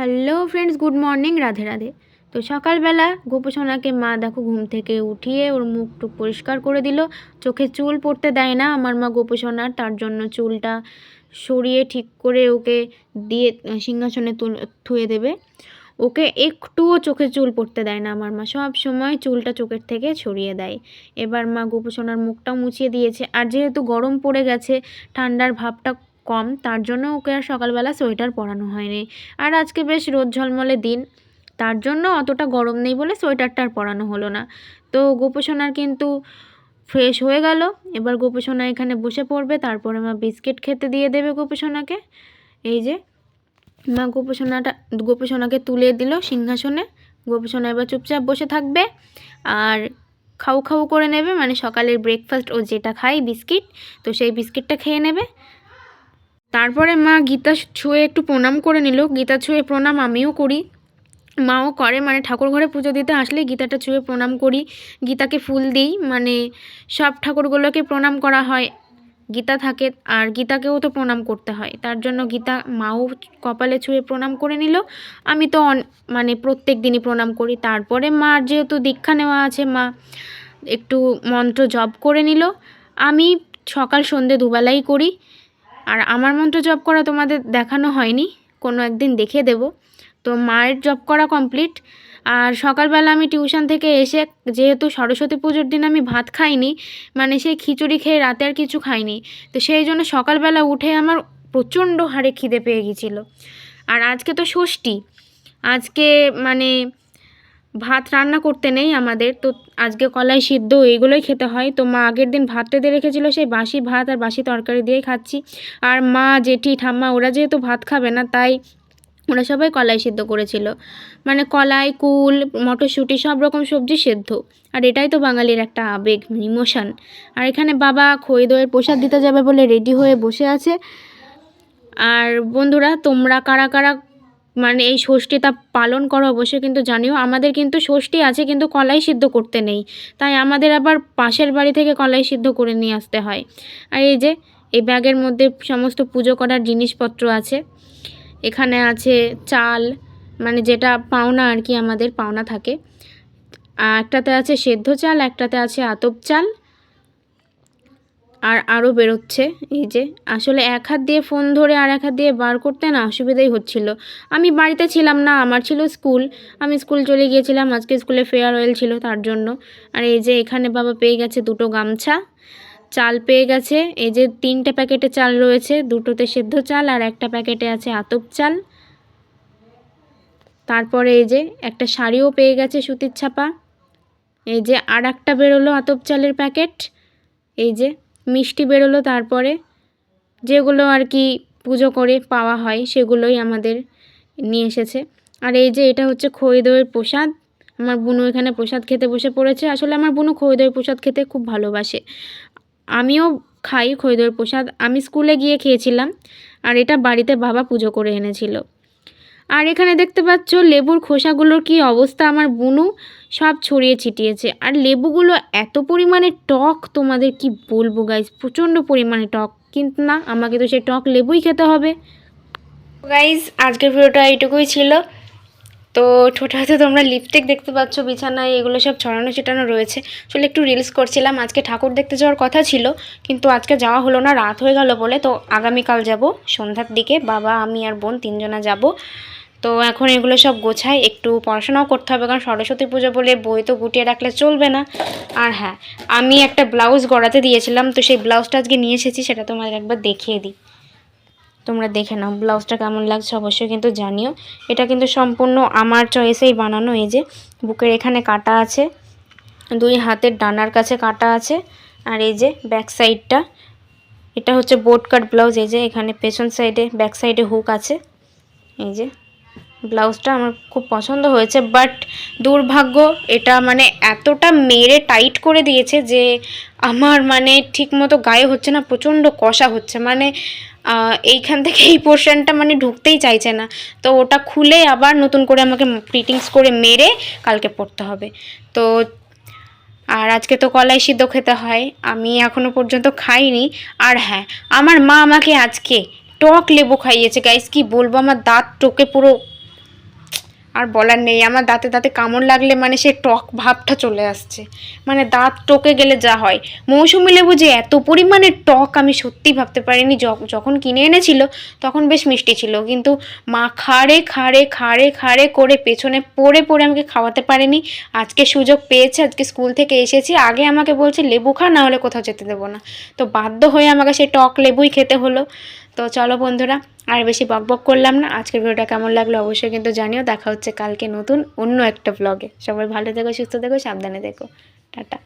Hello friends, good morning, Radhe Radhe. তো সকালবেলা গোপসোনাকে মা দেখো ঘুম থেকে উঠিয়ে ওর মুখ টুক পরিষ্কার করে দিল। চোখে চুল পড়তে দেয় না আমার মা গোপসোনার তার জন্য চুলটা সরিয়ে ঠিক করে ওকে দিয়ে সিংহাসনে তুল, থুয়ে দেবে। ওকে একটুও চোখে চুল পড়তে দেয় না আমার মা, সব সময় চুলটা চোখের থেকে ছড়িয়ে দেয়। এবার মা গোপসোনার মুখটাও মুছিয়ে দিয়েছে। আর যেহেতু গরম পড়ে গেছে, ঠান্ডার ভাবটা কম, তার জন্য ওকে আর সকালবেলা সোয়েটার পরানো হয়নি। আর আজকে বেশ রোদ ঝলমলে দিন, তার জন্য অতটা গরম নেই বলে সোয়েটারটা আর পরানো হলো না। তো গোপসোনার কিন্তু ফ্রেশ হয়ে গেল। এবার গোপসোনা এখানে বসে পড়বে, তারপরে মা বিস্কিট খেতে দিয়ে দেবে গোপসোনাকে। এই যে, মা গোপসোনাটা, গোপসোনাকে তুলে দিল সিংহাসনে। গোপসোনা এবার চুপচাপ বসে থাকবে আর খাও খাও করে নেবে। মানে সকালের ব্রেকফাস্ট ও যেটা খায়, বিস্কিট, তো সেই বিস্কিটটা খেয়ে নেবে। তারপরে মা গীতা ছুঁয়ে একটু প্রণাম করে নিল। গীতা ছুঁয়ে প্রণাম আমিও করি। মাও করে মানে ঠাকুর ঘরে পুজো দিতে আসলে গীতাটা ছুঁয়ে প্রণাম করি। গীতাকে ফুল দিই মানে সব ঠাকুরগুলোকে প্রণাম করা হয়। গীতা থাকে, আর গীতাকেও তো প্রণাম করতে হয়। তার জন্য গীতা মাও কপালে ছুঁয়ে প্রণাম করে নিল। আমি তো মানে প্রত্যেক দিনই প্রণাম করি। তারপরে মার যেহেতু দীক্ষা নেওয়া আছে, মা একটু মন্ত্র জপ করে নিল। আমি সকাল সন্ধে দুবেলাই করি। আর আমার মন্ত্র জপ করা তোমাদের দেখানো হয়নি, কোনো একদিন দেখিয়ে দেব। তো মায়ের জব করা কমপ্লিট আর সকালবেলা আমি টিউশন থেকে এসে, যেহেতু সরস্বতী পুজোর দিন আমি ভাত খাইনি মানে সেই খিচুড়ি খেয়ে রাতে আর কিছু খাইনি, তো সেই জন্য সকালবেলা উঠে আমার প্রচণ্ড হারে খিদে পেয়ে গিয়েছিল। আর আজকে তো ষষ্ঠী, আজকে মানে ভাত রান্না করতে নেই আমাদের। তো আজকে কলাই সিদ্ধ এইগুলোই খেতে হয়। তো মা আগের দিন ভাত রেঁধে রেখেছিল, সেই বাসি ভাত আর বাসি তরকারি দিয়েই খাচ্ছি। আর মা, জেঠি, ঠাম্মা, ওরা যেহেতু ভাত খাবে না, তাই ওরা সবাই কলাই সিদ্ধ করেছিল। মানে কলাই, কুল, মটরশুঁটি, সব রকম সবজি সেদ্ধ। আর এটাই তো বাঙালির একটা আবেগ, ইমোশান। আর এখানে বাবা খই দইয়ের প্রসাদ দিতে যাবে বলে রেডি হয়ে বসে আছে। আর বন্ধুরা, তোমরা কারা কারা মানে এই ষষ্ঠীটা পালন করো অবশ্যই কিন্তু জানিও, আমাদের কিন্তু ষষ্ঠী আছে কিন্তু কলাই সিদ্ধ করতে নেই। তাই আমাদের আবার পাশের বাড়ি থেকে কলাই সিদ্ধ করে নিয়ে আসতে হয়। আর এই যে, এই ব্যাগের মধ্যে সমস্ত পুজো করার জিনিসপত্র আছে। এখানে আছে চাল মানে যেটা পাওনা আর কি আমাদের, পাওনা থাকে। একটাতে আছে সেদ্ধ চাল, একটাতে আছে আতপ চাল আর আরও বেরোচ্ছে। এই যে, আসলে এক হাত দিয়ে ফোন ধরে আর এক হাত দিয়ে বার করতে না অসুবিধাই হচ্ছিল। আমি বাড়িতে ছিলাম না, আমার ছিল স্কুল। আমি স্কুল চলে গিয়েছিলাম, আজকে স্কুলে ফেয়ারওয়েল ছিল তার জন্য। আর এই যে, এখানে বাবা পেয়ে গেছে দুটো গামছা, চাল পেয়ে গেছে। এই যে, তিনটে প্যাকেটে চাল রয়েছে, দুটোতে সেদ্ধ চাল আর একটা প্যাকেটে আছে আতপ চাল। তারপরে এই যে, একটা শাড়িও পেয়ে গেছে সুতির ছাপা। এই যে আর একটা বেরোলো আতপ চালের প্যাকেট। এই যে মিষ্টি বেরোলো তারপরে। যেগুলো আর কি পুজো করে পাওয়া হয়, সেগুলোই আমাদের নিয়ে এসেছে। আর এই যে এটা হচ্ছে খই দইয়ের প্রসাদ। আমার বুনু এখানে প্রসাদ খেতে বসে পড়েছে। আসলে আমার বুনু খই প্রসাদ খেতে খুব ভালোবাসে। আমিও খাই খই দইয়ের প্রসাদ। আমি স্কুলে গিয়ে খেয়েছিলাম আর এটা বাড়িতে বাবা পুজো করে এনেছিল। আর এখানে দেখতে পাচ্ছ লেবুর খোসাগুলোর কি অবস্থা আমার বুনু। সব ছড়িয়ে ছিটিয়েছে। আর লেবুগুলো এত পরিমাণে টক, তোমাদের কি বলব গাইজ প্রচণ্ড পরিমাণে টক। কিন্তু না, আমাকে তো সেই টক লেবুই খেতে হবে। গাইজ আজকের ভিডিওটা এইটুকুই ছিল। তো ছোটো হাতে তোমরা লিপস্টিক দেখতে পাচ্ছ, বিছানায় এগুলো সব ছড়ানো ছিটানো রয়েছে। আসলে একটু রিলস করছিলাম, আজকে ঠাকুর দেখতে যাওয়ার কথা ছিল, কিন্তু আজকে যাওয়া হলো না, রাত হয়ে গেল বলে। তো আগামীকাল যাব, সন্ধ্যার দিকে বাবা, আমি আর বোন তিনজনা যাব। তো এখন এগুলো সব গোছাই একটু পড়াশোনাও করতে হবে, কারণ সরস্বতী পুজো বলে বই তো গুটিয়ে রাখলে চলবে না। আর হ্যাঁ আমি একটা ব্লাউজ গড়াতে দিয়েছিলাম, তো সেই ব্লাউজটা আজকে নিয়ে এসেছি, সেটা তোমাদের একবার দেখিয়ে দিই। তোমরা দেখে নাও, ব্লাউজটা কেমন লাগছে অবশ্যই কিন্তু জানিও। এটা কিন্তু সম্পূর্ণ আমার চয়েসেই বানানো, এই যে বুকের এখানে কাটা আছে, দুই হাতের ডানার কাছে কাটা আছে, আর এই যে ব্যাক সাইডটা, এটা হচ্ছে বোট কাট ব্লাউজ, এই যে এখানে পেছন সাইডে, ব্যাক সাইডে হুক আছে, এই যে ব্লাউজটা আমার খুব পছন্দ হয়েছে বাট দুর্ভাগ্য এটা মানে এতটা মেরে টাইট করে দিয়েছে যে আমার মানে ঠিক মতো গায়ে হচ্ছে না, প্রচণ্ড কষা হচ্ছে। মানে এইখান থেকে এই পোর্শনটা মানে ঢুকতেই চাইছে না। তো ওটা খুলে আবার নতুন করে আমাকে প্রিটিংস করে মেরে কালকে পড়তে হবে। তো, আর আজকে তো কলাই সিদ্ধ খেতে হয়, আমি এখনও পর্যন্ত খাইনি। আর হ্যাঁ আমার মা আমাকে আজকে টক লেবু খাইয়েছে গাইস কি বলব? আমার দাঁত টোকে পুরো আর বলার নেই। আমার দাঁতে দাঁতে কামড় লাগলে মানে সে টক ভাবটা চলে আসছে। মানে দাঁত টকে গেলে যা হয়। মৌসুমি লেবু যে এত পরিমাণে টক আমি সত্যি ভাবতে পারিনি। যখন কিনে এনেছিল তখন বেশ মিষ্টি ছিল। কিন্তু মা খাড়ে খাড়ে খাড়ে খাড়ে করে পেছনে পড়ে পড়ে আমাকে খাওয়াতে পারেনি। আজকে সুযোগ পেয়েছে। আজকে স্কুল থেকে এসেছি। আগে আমাকে বলছে, লেবু খা, না হলে কোথাও যেতে দেবো না। তো বাধ্য হয়ে আমাকে সেই টক লেবুই খেতে হলো। তো চলো বন্ধুরা, আর বেশি বক বক করলাম না। আজকের ভিডিওটা কেমন লাগল অবশ্যই কিন্তু জানিও। দেখা হচ্ছে কালকে নতুন, অন্য একটা ব্লগে সবাই ভালো থেকো, সুস্থ থেকো, সাবধানে দেখো টাটা।